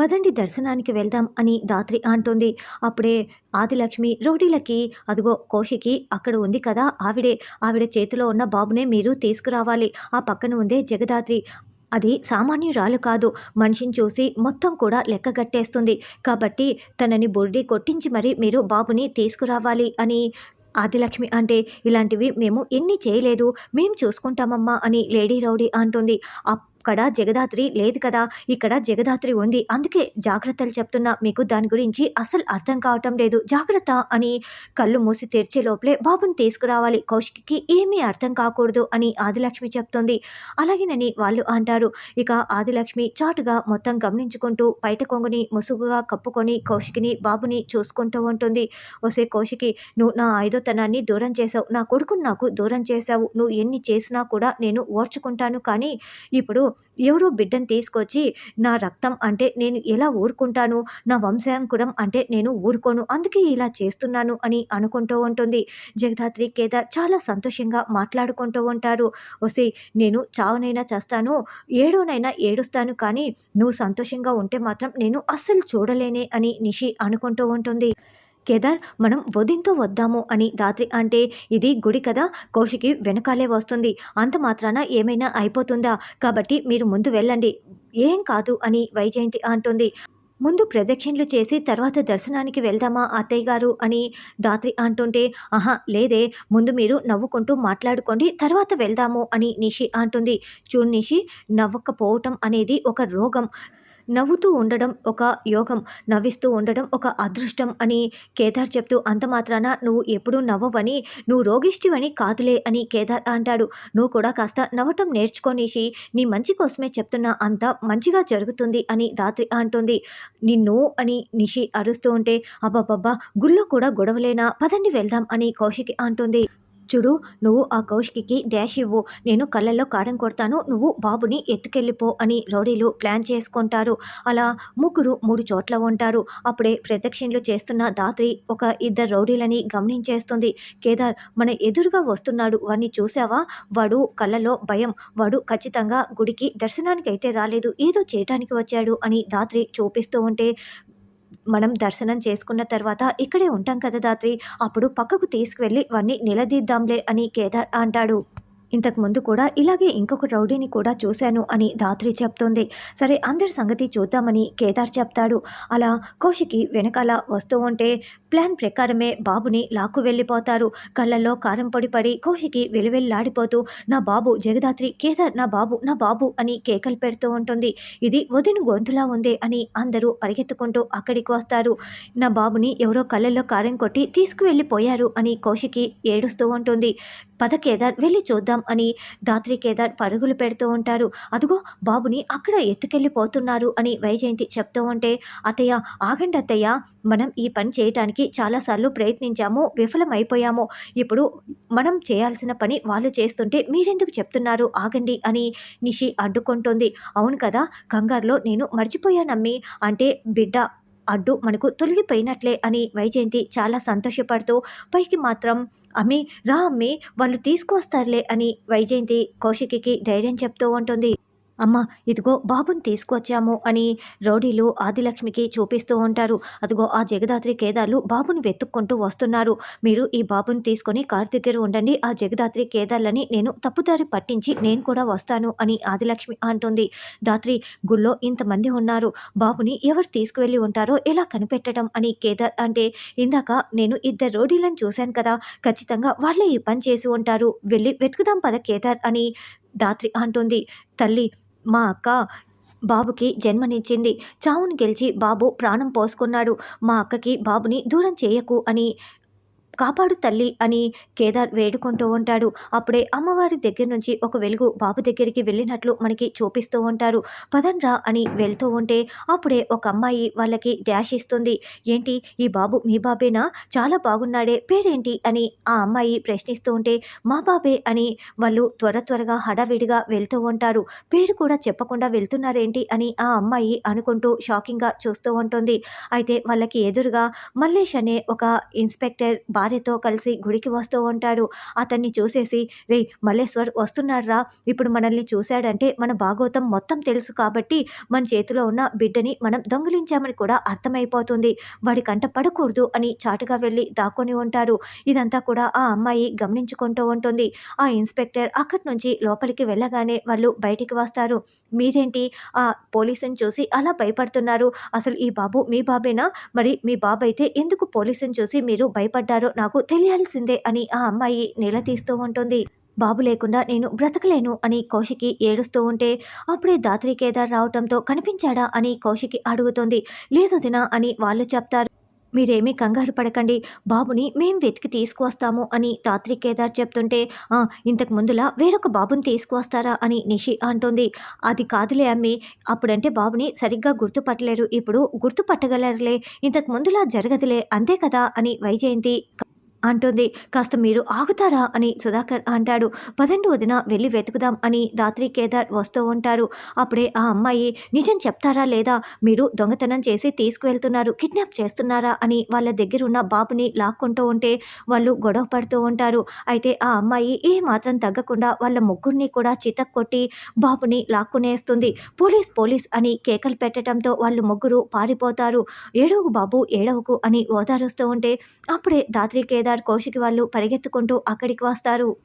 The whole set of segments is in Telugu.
పదండి దర్శనానికి వెళ్దాం అని దాత్రి అంటుంది. అప్పుడే ఆదిలక్ష్మి రౌడీలకి అదిగో కోషికి అక్కడ ఉంది కదా ఆవిడే. ఆవిడ చేతిలో ఉన్న బాబునే మీరు తీసుకురావాలి. ఆ పక్కన ఉందే జగదాత్రి. అది సామాన్యురాలు కాదు. మనిషిని చూసి మొత్తం కూడా లెక్కగట్టేస్తుంది కాబట్టి తనని బొర్డి కొట్టించి మరి మీరు బాబుని తీసుకురావాలి అని ఆదిలక్ష్మి అంటే ఇలాంటివి మేము ఎన్ని చేయలేదు. మేము చూసుకుంటామమ్మా అని లేడీ రౌడీ అంటుంది. అక్కడ జగదాత్రి లేదు కదా ఇక్కడ జగదాత్రి ఉంది. అందుకే జాగ్రత్తలు చెప్తున్నా మీకు దాని గురించి అసలు అర్థం కావటం లేదు. జాగ్రత్త అని కళ్ళు మూసి తెరిచే లోపలే బాబుని తీసుకురావాలి. కౌశిక్కి ఏమీ అర్థం కాకూడదు అని ఆదిలక్ష్మి చెప్తుంది. అలాగేనని వాళ్ళు అంటారు. ఇక ఆదిలక్ష్మి చాటుగా మొత్తం గమనించుకుంటూ బయట కొంగుని ముసుగుగా కప్పుకొని కౌశికిని బాబుని చూసుకుంటూ ఉంటుంది. వసే కౌశికి నువ్వు నా ఐదోతనాన్ని దూరం చేసావు నా కొడుకుని నాకు దూరం చేశావు. నువ్వు ఎన్ని చేసినా కూడా నేను ఓర్చుకుంటాను. కానీ ఇప్పుడు ఎవరో బిడ్డను తీసుకొచ్చి నా రక్తం అంటే నేను ఎలా ఊరుకుంటాను? నా వంశాంకురం అంటే నేను ఊరుకోను? అందుకే ఇలా చేస్తున్నాను అని అనుకుంటూ ఉంటుంది. జగదాత్రి కేదార్ చాలా సంతోషంగా మాట్లాడుకుంటూ ఉంటారు. వసే నేను చావునైనా చేస్తాను ఏడోనైనా ఏడుస్తాను కానీ నువ్వు సంతోషంగా ఉంటే మాత్రం నేను అస్సలు చూడలేనే అని నిషి అనుకుంటూ ఉంటుంది. కేదార్ మనం వదింతో వద్దాము అని దాత్రి అంటే ఇది గుడి కదా? కౌశికి వెనకాలే వస్తుంది. అంత మాత్రాన ఏమైనా అయిపోతుందా? కాబట్టి మీరు ముందు వెళ్ళండి. ఏం కాదు అని వైజయంతి అంటుంది. ముందు ప్రదక్షిణలు చేసి తర్వాత దర్శనానికి వెళ్దామా అత్తయ్య గారు అని దాత్రి అంటుంటే ఆహా లేదే. ముందు మీరు నవ్వుకుంటూ మాట్లాడుకోండి. తర్వాత వెళ్దాము అని నిషి అంటుంది. చూడు నిషి నవ్వకపోవటం అనేది ఒక రోగం. నవ్వుతూ ఉండడం ఒక యోగం నవ్విస్తూ ఉండడం ఒక అదృష్టం అని కేదార్ చెప్తూ అంత మాత్రాన నువ్వు ఎప్పుడూ నవ్వవని నువ్వు రోగిష్టివని కాదులే అని కేదార్ అంటాడు. నువ్వు కూడా కాస్త నవ్వటం నేర్చుకోనేసి నీ మంచి కోసమే చెప్తున్నా అంత మంచిగా జరుగుతుంది అని దాత్రి అంటుంది. నిన్ను అని నిషి అరుస్తూ ఉంటే అబ్బాబ్బా గుళ్ళో కూడా గొడవలేనా? పదండి వెళ్దాం అని కౌశికి అంటుంది. చూడు నువ్వు ఆ కౌశికి డాష్ ఇవ్వు. నేను కళ్ళల్లో కారం కొడతాను. నువ్వు బాబుని ఎత్తుకెళ్ళిపో అని రౌడీలు ప్లాన్ చేసుకుంటారు. అలా ముగ్గురు మూడు చోట్ల ఉంటారు. అప్పుడే ప్రదక్షిణలు చేస్తున్న దాత్రి ఒక ఇద్దరు రౌడీలని గమనించేస్తుంది. కేదార్ మన ఎదురుగా వస్తున్నాడు. వాడిని చూసావా వాడు కళ్ళలో భయం. వాడు ఖచ్చితంగా గుడికి దర్శనానికి అయితే రాలేదు. ఏదో చేయటానికి వచ్చాడు అని దాత్రి చూపిస్తూ ఉంటే మనం దర్శనం చేసుకున్న తర్వాత ఇక్కడే ఉంటాం కదా దాత్రి. అప్పుడు పక్కకు తీసుకువెళ్ళి వాడిని నిలదీద్దాంలే అని కేదార్ అంటాడు. ఇంతకు ముందు కూడా ఇలాగే ఇంకొక రౌడీని కూడా చూశాను అని ధాత్రి చెప్తుంది. సరే అందరి సంగతి చూద్దామని కేదార్ చెప్తాడు. అలా కౌశికి వెనకాల వస్తూ ఉంటే ప్లాన్ ప్రకారమే బాబుని లాక్కు వెళ్ళిపోతారు. కళ్ళల్లో కారం పొడి పడి కౌశికి వెలువెల్లాడిపోతూ నా బాబు జగదాత్రి కేదార్ నా బాబు నా బాబు అని కేకలు పెడుతూ ఉంటుంది. ఇది వదిన గొంతులా ఉంది అని అందరూ పరిగెత్తుకుంటూ అక్కడికి వస్తారు. నా బాబుని ఎవరో కళ్ళల్లో కారం కొట్టి తీసుకువెళ్ళిపోయారు అని కౌశికి ఏడుస్తూ ఉంటుంది. పద కేదార్ వెళ్ళి చూద్దాం అని దాత్రి కేదార్ పరుగులు పెడుతూ ఉంటారు. అదిగో బాబుని అక్కడ ఎత్తుకెళ్ళిపోతున్నారు అని వైజయంతి చెప్తూ ఉంటే అత్తయ్య ఆగండి అత్తయ్య. మనం ఈ పని చేయటానికి చాలాసార్లు ప్రయత్నించాము విఫలమైపోయాము. ఇప్పుడు మనం చేయాల్సిన పని వాళ్ళు చేస్తుంటే మీరెందుకు చెప్తున్నారు? ఆగండి అని నిషి అడ్డుకుంటుంది. అవును కదా కంగారులో నేను మర్చిపోయానమ్మి అంటే బిడ్డ అడ్డు మనకు తొలగిపోయినట్లే అని వైజయంతి చాలా సంతోషపడుతూ పైకి మాత్రం అమ్మి రా అమ్మి వాళ్ళు తీసుకువస్తారులే అని వైజయంతి కౌశికి ధైర్యం చెప్తూ ఉంటుంది. అమ్మ ఇదిగో బాబుని తీసుకొచ్చాము అని రౌడీలు ఆదిలక్ష్మికి చూపిస్తూ ఉంటారు. అదిగో ఆ జగదాత్రి కేదార్లు బాబుని వెతుక్కుంటూ వస్తున్నారు. మీరు ఈ బాబుని తీసుకొని కార్ దగ్గర ఉండండి. ఆ జగదాత్రి కేదార్లని నేను తప్పుదారి పట్టించి నేను కూడా వస్తాను అని ఆదిలక్ష్మి అంటుంది. దాత్రి గుళ్ళో ఇంతమంది ఉన్నారు. బాబుని ఎవరు తీసుకువెళ్ళి ఉంటారో ఎలా కనిపెట్టడం అని కేదార్ అంటే ఇందాక నేను ఇద్దరు రోడీలను చూశాను కదా ఖచ్చితంగా వాళ్ళే ఈ పని చేసి ఉంటారు. వెళ్ళి వెతుకుదాం పద కేదార్ అని దాత్రి అంటుంది. తల్లి మా అక్క బాబుకి జన్మనిచ్చింది. చావును గెలిచి బాబు ప్రాణం పోసుకున్నాడు. మా అక్కకి బాబుని దూరం చేయకు అని కాపాడు తల్లి అని కేదార్ వేడుకుంటూ ఉంటాడు. అప్పుడే అమ్మవారి దగ్గర నుంచి ఒక వెలుగు బాబు దగ్గరికి వెళ్ళినట్లు మనకి చూపిస్తూ ఉంటారు. పదన్రా అని వెళ్తూ ఉంటే అప్పుడే ఒక అమ్మాయి వాళ్ళకి డాష్ ఇస్తుంది. ఏంటి? ఈ బాబు మీ బాబేనా? చాలా బాగున్నాడే. పేరేంటి అని ఆ అమ్మాయి ప్రశ్నిస్తూ ఉంటే మా బాబే అని వాళ్ళు త్వర త్వరగా హడావిడిగా వెళ్తూ ఉంటారు. పేరు కూడా చెప్పకుండా వెళ్తున్నారేంటి? అని ఆ అమ్మాయి అనుకుంటూ షాకింగ్గా చూస్తూ ఉంటుంది. అయితే వాళ్ళకి ఎదురుగా మల్లేష్ అనే ఒక ఇన్స్పెక్టర్ భార్య భార్యతో కలిసి గుడికి వస్తూ ఉంటాడు. అతన్ని చూసేసి రే మల్లేశ్వర్ వస్తున్నారా ఇప్పుడు మనల్ని చూశాడంటే మన భాగవతం మొత్తం తెలుసు కాబట్టి మన చేతిలో ఉన్న బిడ్డని మనం దొంగిలించామని కూడా అర్థమైపోతుంది. వాడి కంట పడకూడదు అని చాటుగా వెళ్ళి దాక్కొని ఉంటారు ఇదంతా కూడా ఆ అమ్మాయి గమనించుకుంటూ ఉంటుంది. ఆ ఇన్స్పెక్టర్ అక్కడి నుంచి లోపలికి వెళ్ళగానే వాళ్ళు బయటికి వస్తారు. మీరేంటి? ఆ పోలీసుని చూసి అలా భయపడుతున్నారు. అసలు ఈ బాబు మీ బాబేనా? మరి మీ బాబు అయితే ఎందుకు పోలీసుని చూసి మీరు భయపడ్డారో? నాకు తెలియాల్సిందే అని ఆ అమ్మాయి నిలదీస్తూ ఉంటుంది. బాబు లేకుండా నేను బ్రతకలేను అని కౌశికి ఏడుస్తూ ఉంటే అప్పుడే దాత్రి కేదార్ రావటంతో కనిపించాడా అని కౌశికి అడుగుతుంది. లేదు దినా అని వాళ్ళు చెప్తారు. మీరేమీ కంగారు పడకండి. బాబుని మేం వెతికి తీసుకువస్తాము అని తాత్రి కేదార్ చెప్తుంటే ఇంతకు ముందులా వేరొక బాబుని తీసుకువస్తారా? అని నిషి అంటుంది. అది కాదులే అమ్మి. అప్పుడంటే బాబుని సరిగ్గా గుర్తుపట్టలేరు. ఇప్పుడు గుర్తుపట్టగలరులే. ఇంతకు ముందులా జరగదులే. అంతే కదా? అని వైజయంతి అంటుంది. కాస్త మీరు ఆగుతారా? అని సుధాకర్ అంటాడు. పదండి వదిన వెళ్ళి వెతుకుదాం అని దాత్రి కేదార్ వస్తూ ఉంటారు. అప్పుడే ఆ అమ్మాయి నిజం చెప్తారా లేదా? మీరు దొంగతనం చేసి తీసుకువెళ్తున్నారు కిడ్నాప్ చేస్తున్నారా? అని వాళ్ళ దగ్గర ఉన్న బాబుని లాక్కుంటూ ఉంటే వాళ్ళు గొడవ పడుతూ ఉంటారు. అయితే ఆ అమ్మాయి ఏ మాత్రం తగ్గకుండా వాళ్ళ ముగ్గురిని కూడా చితక్ కొట్టి బాబుని లాక్కునేస్తుంది. పోలీస్ పోలీస్ అని కేకలు పెట్టడంతో వాళ్ళు ముగ్గురు పారిపోతారు. ఏడవకు బాబు ఏడవకు అని ఓదారుస్తూ ఉంటే అప్పుడే దాత్రి కేదార్ కౌశికి వాళ్ళు పరిగెత్తుకుంటూ అక్కడికి వస్తారు.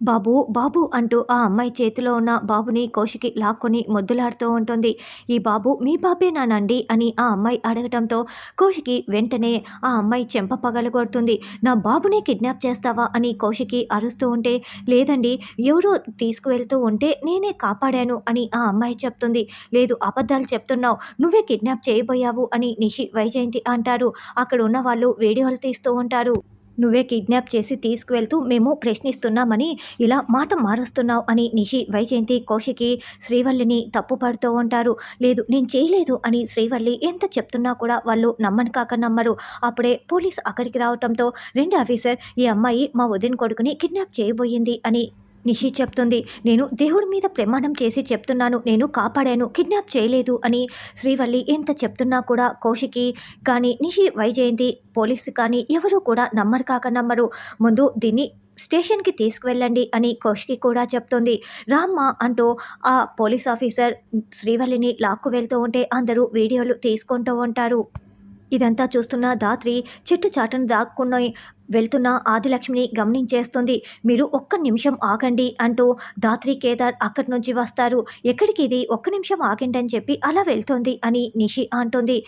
బాబు బాబు అంటూ ఆ అమ్మాయి చేతిలో ఉన్న బాబుని కోషికి లాక్కొని మొద్దులాడుతూ ఉంటుంది. ఈ బాబు మీ బాబేనానండి అని ఆ అమ్మాయి అడగటంతో కోషికి వెంటనే ఆ అమ్మాయి చెంప పగలగొడుతుంది నా బాబుని కిడ్నాప్ చేస్తావా? అని కోషికి అరుస్తూ ఉంటే లేదండి ఎవరో తీసుకువెళ్తూ ఉంటే నేనే కాపాడాను అని ఆ అమ్మాయి చెప్తుంది. లేదు అబద్ధాలు చెప్తున్నావు నువ్వే కిడ్నాప్ చేయబోయావు అని నిషి వైజయంతి అంటారు. అక్కడ ఉన్న వాళ్ళు వీడియోలు తీస్తూ ఉంటారు. నువ్వే కిడ్నాప్ చేసి తీసుకువెళ్తూ మేము ప్రశ్నిస్తున్నామని ఇలా మాట మారుస్తున్నావు అని నిషి వైజయంతి కౌశికి శ్రీవల్లిని తప్పుపడుతూ ఉంటారు. లేదు నేను చేయలేదు అని శ్రీవల్లి ఎంత చెప్తున్నా కూడా వాళ్ళు నమ్మని కాక నమ్మరు. అప్పుడే పోలీస్ అక్కడికి రావటంతో రెండు ఆఫీసర్ ఈ అమ్మాయి మా వదిన కొడుకుని కిడ్నాప్ చేయబోయింది అని నిషి చెప్తుంది. నేను దేవుడి మీద ప్రమాణం చేసి చెప్తున్నాను. నేను కాపాడాను. కిడ్నాప్ చేయలేదు అని శ్రీవల్లి ఎంత చెప్తున్నా కూడా కౌశికి కానీ నిషి వైజయంతి పోలీసు కానీ ఎవరు కూడా నమ్మరు కాక నమ్మరు. ముందు దీన్ని స్టేషన్కి తీసుకువెళ్ళండి అని కౌశికి కూడా చెప్తుంది. రామ్మ అంటూ ఆ పోలీస్ ఆఫీసర్ శ్రీవల్లిని లాక్కు వెళ్తూ ఉంటే అందరూ వీడియోలు తీసుకుంటూ ఉంటారు. ఇదంతా చూస్తున్న దాత్రి చెట్టు చాటును దాక్కున్న వెళ్తున్న ఆదిలక్ష్మిని గమనించేస్తుంది. మీరు ఒక్క నిమిషం ఆగండి అంటూ దాత్రి కేదార్ అక్కడి నుంచి వస్తారు. ఎక్కడికి ఇది? ఒక్క నిమిషం ఆగండి అని చెప్పి అలా వెళ్తుంది అని నిషి అంటుంది.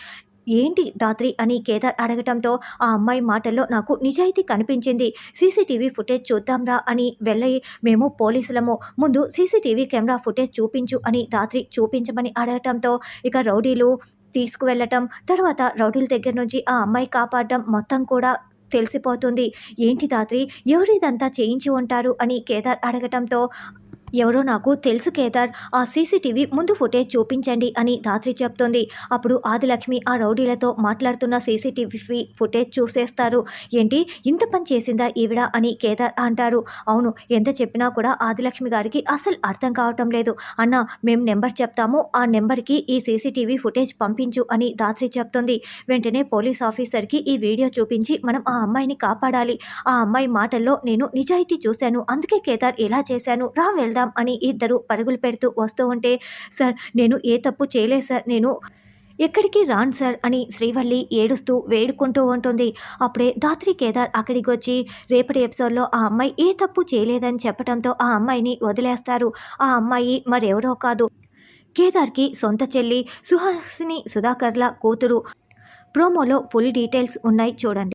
ఏంటి దాత్రి అని కేదార్ అడగటంతో ఆ అమ్మాయి మాటల్లో నాకు నిజాయితీ కనిపించింది. సీసీటీవీ ఫుటేజ్ చూద్దాంరా అని వెళ్ళి మేము పోలీసులము. ముందు సీసీటీవీ కెమెరా ఫుటేజ్ చూపించు అని దాత్రి చూపించమని అడగటంతో ఇక రౌడీలు తీసుకువెళ్ళటం తర్వాత రౌడీల దగ్గర నుంచి ఆ అమ్మాయి కాపాడడం మొత్తం కూడా తెలిసిపోతుంది. ఏంటి దాత్రి? ఎవరు ఇదంతా చేయించి ఉంటారు అని కేదార్ అడగటంతో ఎవరో నాకు తెలుసు కేదార్ ఆ సీసీటీవీ ముందు ఫుటేజ్ చూపించండి అని దాత్రి చెప్తుంది. అప్పుడు ఆదిలక్ష్మి ఆ రౌడీలతో మాట్లాడుతున్న సీసీటీవీ ఫుటేజ్ చూసేస్తారు. ఏంటి? ఇంత పని చేసిందా ఈవిడ? అని కేదార్ అంటారు. అవును ఎంత చెప్పినా కూడా ఆదిలక్ష్మి గారికి అసలు అర్థం కావటం లేదు. అన్న మేము నెంబర్ చెప్తాము ఆ నెంబర్కి ఈ సీసీటీవీ ఫుటేజ్ పంపించు అని దాత్రి చెప్తుంది. వెంటనే పోలీస్ ఆఫీసర్కి ఈ వీడియో చూపించి మనం ఆ అమ్మాయిని కాపాడాలి. ఆ అమ్మాయి మాటల్లో నేను నిజాయితీ చూశాను అందుకే కేదార్ ఇలా చేశాను రా వెళ్దాం అని ఇద్దరు పరుగులు పెడుతూ వస్తూ ఉంటే సార్ నేను ఏ తప్పు చేయలేదు సార్. నేను ఎక్కడికి రాను సార్ అని శ్రీవల్లి ఏడుస్తూ వేడుకుంటూ ఉంటుంది. అప్పుడే దాత్రి కేదార్ అక్కడికి వచ్చి రేపటి ఎపిసోడ్లో ఆ అమ్మాయి ఏ తప్పు చేయలేదని చెప్పడంతో ఆ అమ్మాయిని వదిలేస్తారు. ఆ అమ్మాయి మరెవరో కాదు. కేదార్కి సొంత చెల్లి సుహాసిని సుధాకర్ల కూతురు. ప్రోమోలో ఫుల్ డీటెయిల్స్ ఉన్నాయి చూడండి.